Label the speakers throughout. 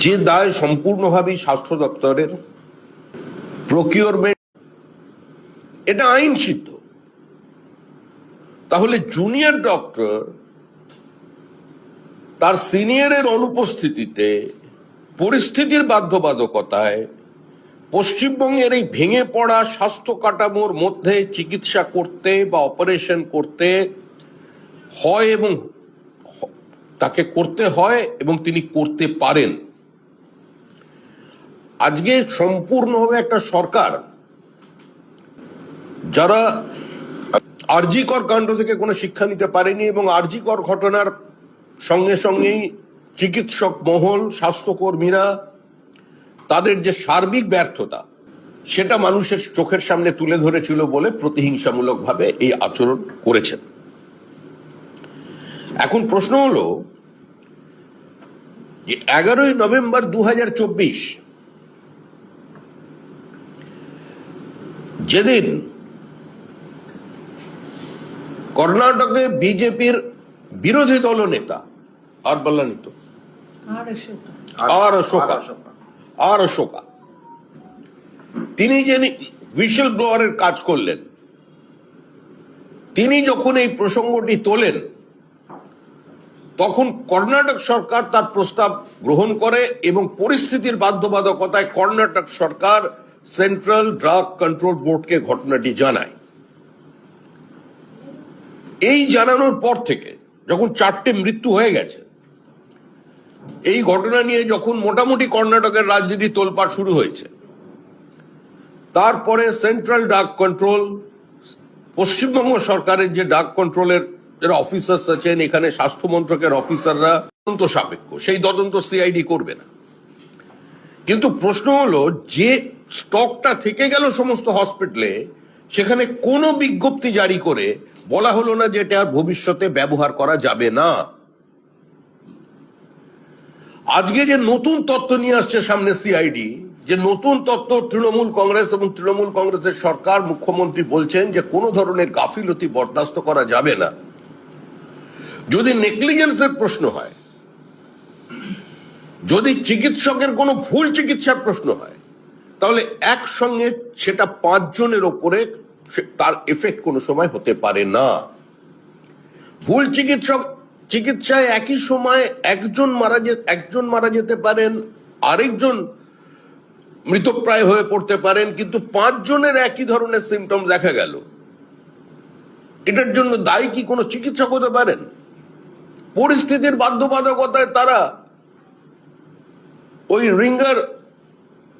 Speaker 1: যে দায় সম্পূর্ণভাবেই স্বাস্থ্য দপ্তরের প্রকিউরমেন্ট এটা আইন সিদ্ধ তাহলে জুনিয়র ডক্টর তার সিনিয়রের অনুপস্থিতিতে পরিস্থিতির বাধ্যবাধকতায় পশ্চিমবঙ্গের এই ভেঙে পড়া স্বাস্থ্য কাঠামোর মধ্যে চিকিৎসা করতে বা অপারেশন করতে হয় এবং তাকে করতে হয় এবং তিনি করতে পারেন। আজকে সম্পূর্ণভাবে একটা সরকার যারা আরজিকর কাণ্ড থেকে কোনো শিক্ষা নিতে পারেনি এবং আরজিকর ঘটনার সঙ্গে সঙ্গেই চিকিৎসক মহল, স্বাস্থ্যকর্মীরা, তাদের যে সার্বিক ব্যর্থতা, সেটা মানুষের চোখের সামনে তুলে ধরেছিল বলে প্রতিহিংসামূলকভাবে এই আচরণ করেছেন। এখন প্রশ্ন হলো যে এগারোই নভেম্বর দু হাজার চব্বিশ যেদিন কর্ণাটকে বিজেপির বিরোধী দলনেতা আর বললেন তো।
Speaker 2: আর অশোকা।
Speaker 1: আর অশোকা। আর অশোকা। তিনি যে হুইসেল ব্লোয়ারের কাজ করলেন তিনি যখন এই প্রসঙ্গটি তোলেন তখন কর্ণাটক সরকার তার প্রস্তাব গ্রহণ করে এবং পরিস্থিতির বাধ্যবাধকতায় কর্ণাটক সরকার সেন্ট্রাল ড্রাগ কন্ট্রোল বোর্ডকে ঘটনাটি জানায়। এই জানানোর পর থেকে যখন চারটে মৃত্যু হয়ে গেছে, এই ঘটনা নিয়ে যখন মোটামুটি কর্ণাটকের রাজনীতি তোলপাড় শুরু হয়েছে, তারপরে সেন্ট্রাল ডাক কন্ট্রোল পশ্চিমবঙ্গ সরকারের যে ডাক কন্ট্রোলের যারা অফিসার্স আছেন, এখানে স্বাস্থ্য মন্ত্রকের অফিসাররা তদন্ত সাপেক্ষ, সেই তদন্ত সিআইডি করবে না। কিন্তু প্রশ্ন হলো, যে স্টকটা থেকে গেল সমস্ত হসপিটালে, সেখানে কোনো বিজ্ঞপ্তি জারি করে বলা হলো না যে এটা আর ভবিষ্যতে ব্যবহার করা যাবে না। আজকে যে নতুন তত্ত্ব নিয়ে আসছে সামনে সিআইডি যে নতুন তত্ত্ব তৃণমূল কংগ্রেস এবং তৃণমূল কংগ্রেসের সরকার, মুখ্যমন্ত্রী বলছেন যে কোনো ধরনের গাফিলতি বরদাস্ত করা যাবে না। যদি নেগলিজেন্সের প্রশ্ন হয়, যদি চিকিৎসকের কোনো ভুল চিকিৎসার প্রশ্ন হয় তাহলে একসঙ্গে সেটা পাঁচজনের ওপরে তার এফেক্ট কোনো সময় হতে পারে না। ভুল চিকিৎসক চিকিৎসায় একই সময় একজন মারা যে একজন মারা যেতে পারেন, আরেকজন মৃতপ্রায় হয়ে পড়তে পারেন, কিন্তু পাঁচজনের একই ধরনের সিমটম দেখা গেল। এটার জন্য দায়ী কি কোনো চিকিৎসক হতে পারেন? পরিস্থিতির বাধ্যবাধকতায় তারা ওই রিঙ্গার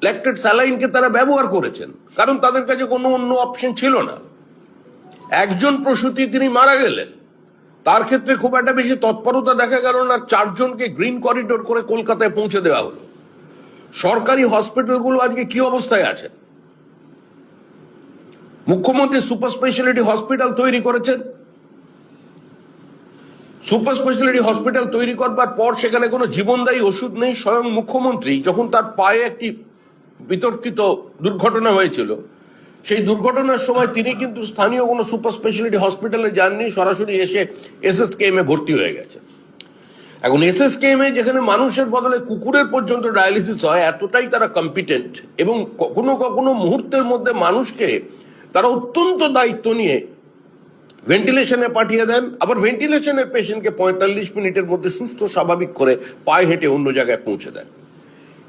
Speaker 1: ল্যাকটেড স্যালাইনকে তারা ব্যবহার করেছেন। কারণ তাদের কাছে কোনো অন্য অপশন ছিল না। একজন প্রসূতি তিনি মারা গেলেন। তার ক্ষেত্রে খুব একটা বেশি তৎপরতা দেখা গেল না চারজনকে গ্রিন করিডোর করে কলকাতায় পৌঁছে দেওয়া হলো। সরকারি হসপিটালগুলো আজকে কি অবস্থায় আছে? মুখ্যমন্ত্রী সুপার স্পেশালিটি হসপিটাল তৈরি করেছেন। সুপার স্পেশালিটি হসপিটাল তৈরি করবার পর সেখানে কোনো জীবনদায়ী ওষুধ নেই। স্বয়ং মুখ্যমন্ত্রী যখন তার পায়ে একটি বিতর্কিত দুর্ঘটনা হয়েছিল। সেই দুর্ঘটনার সময় তিনি কিন্তু স্থানীয় কোনো সুপার স্পেশালিটি হসপিটালে যাননি, সরাসরি এসে এস এস এসএসকেএম এ ভর্তি হয়ে গেছে। এখন এস এস এসএসকেএম এ যেখানে মানুষের বদলে কুকুরের পর্যন্ত ডায়ালিসিস হয়, এতটাই তারা কম্পিটেন্ট এবং কখনো কখনো মুহূর্তের মধ্যে মানুষকে তারা অত্যন্ত দায়িত্ব নিয়ে ভেন্টিলেশনে পাঠিয়ে দেন। আবার ভেন্টিলেশনের পেশেন্টকে পঁয়তাল্লিশ মিনিটের মধ্যে সুস্থ, স্বাভাবিক করে পায়ে হেঁটে অন্য জায়গায় পৌঁছে দেন।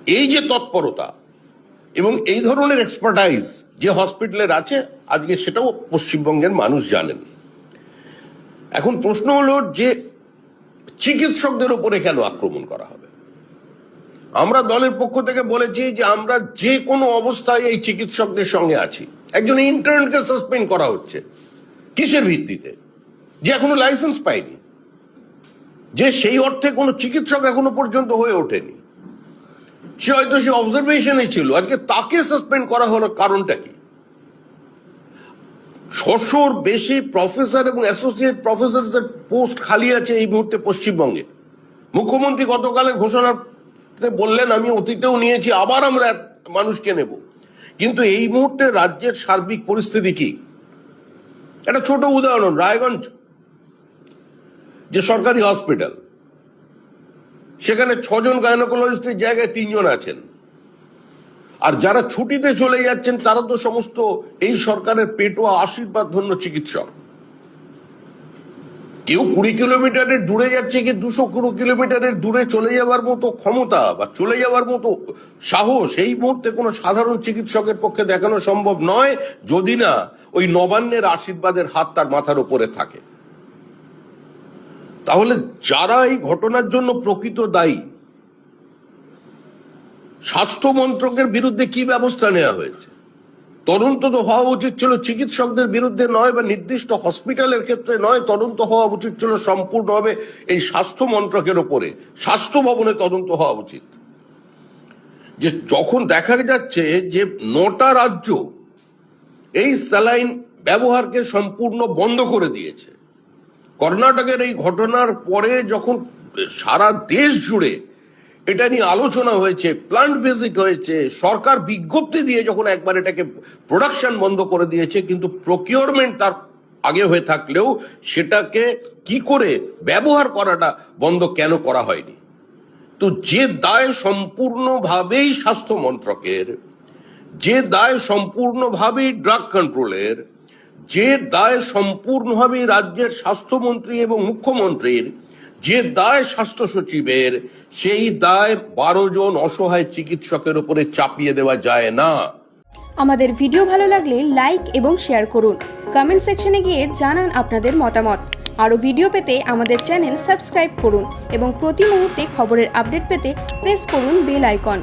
Speaker 1: এই যে তৎপরতা এবং এই ধরনের এক্সপার্টাইজ যে হসপিটালের আছে, আজকে সেটাও পশ্চিমবঙ্গের মানুষ জানেন। এখন প্রশ্ন হলো যে চিকিৎসকদের উপরে কেন আক্রমণ করা হবে? আমরা দলের পক্ষ থেকে বলেছি যে আমরা যে কোনো অবস্থায় এই চিকিৎসকদের সঙ্গে আছি। একজন ইন্টার্নকে সাসপেন্ড করা হচ্ছে। কিসের ভিত্তিতে? যে এখনও লাইসেন্স পায়নি। যে সেই অর্থে কোনো চিকিৎসক এখনও পর্যন্ত হয়ে ওঠেনি। সে হয়তো সে অবজারভেশনে ছিল। আজকে তাকে সাসপেন্ড করা হলো কারণটা কি? ছশোর বেশি প্রফেসর এবং অ্যাসোসিয়েট প্রফেসর পোস্ট খালি আছে এই মুহূর্তে পশ্চিমবঙ্গে। মুখ্যমন্ত্রী গতকালের ঘোষণাতে বললেন, আমি অতীতেও নিয়েছি, আবার আমরা মানুষকে নেব। কিন্তু এই মুহূর্তে রাজ্যের সার্বিক পরিস্থিতি কি? একটা ছোট উদাহরণ, রায়গঞ্জ, যে সরকারি হসপিটাল সেখানে ছজন গাইনোকোলজিস্টের জায়গায় তিনজন আছেন। আর যারা ছুটিতে চলে যাচ্ছেন, তারা তো সমস্ত এই সরকারের পেটোয়া আশীর্বাদ ধন্য চিকিৎসক। কেউ কুড়ি কিলোমিটারের দূরে যাচ্ছে কি দুশো কুড়ি কিলোমিটারের দূরে চলে যাওয়ার মতো ক্ষমতা বা চলে যাওয়ার মতো সাহস এই মুহূর্তে কোনো সাধারণ চিকিৎসকের পক্ষে দেখানো সম্ভব নয়, যদি না ওই নবান্নের আশীর্বাদের হাত তার মাথার উপরে থাকে। তাহলে যারা এই ঘটনার জন্য প্রকৃত দায়ী, স্বাস্থ্য মন্ত্রকের বিরুদ্ধে কি ব্যবস্থা নেওয়া হয়েছে? তদন্ত তো হওয়া উচিত ছিল, চিকিৎসকদের বিরুদ্ধে নয় বা নির্দিষ্ট হসপিটালের ক্ষেত্রে নয়, তদন্ত হওয়া উচিত ছিল সম্পূর্ণভাবে এই স্বাস্থ্য মন্ত্রকের ওপরে। স্বাস্থ্য ভবনে তদন্ত হওয়া উচিত। যে যখন দেখা যাচ্ছে যে নটা রাজ্য এই স্যালাইন ব্যবহারকে সম্পূর্ণ বন্ধ করে দিয়েছে কর্ণাটকের এই ঘটনার পরে যখন সারা দেশ জুড়ে এটা নিয়ে আলোচনা হয়েছে প্লান্ট ভিজিট হয়েছে, সরকার বিজ্ঞপ্তি দিয়ে যখন একবার এটাকে প্রোডাকশন বন্ধ করে দিয়েছে, কিন্তু প্রকিউরমেন্ট তার আগে হয়ে থাকলেও সেটাকে কি করে ব্যবহার করাটা বন্ধ কেন করা হয়নি? তো যে দায় সম্পূর্ণভাবেই স্বাস্থ্য মন্ত্রকের, যে দায় সম্পূর্ণভাবেই ড্রাগ কন্ট্রোলের যে দায় সম্পূর্ণভাবে রাজ্যের স্বাস্থ্যমন্ত্রী এবং মুখ্যমন্ত্রীর, যে দায় স্বাস্থ্য সচিবের, সেই দায় বারো জন অসহায় চিকিৎসকের উপরে চাপিয়ে দেওয়া যায় না।
Speaker 2: আমাদের ভিডিও ভালো লাগলে লাইক এবং শেয়ার করুন। কমেন্ট সেকশনে গিয়ে জানান আপনাদের মতামত। আরও ভিডিও পেতে আমাদের চ্যানেল সাবস্ক্রাইব করুন এবং প্রতি মুহূর্তে খবরের আপডেট পেতে প্রেস করুন বেল আইকন।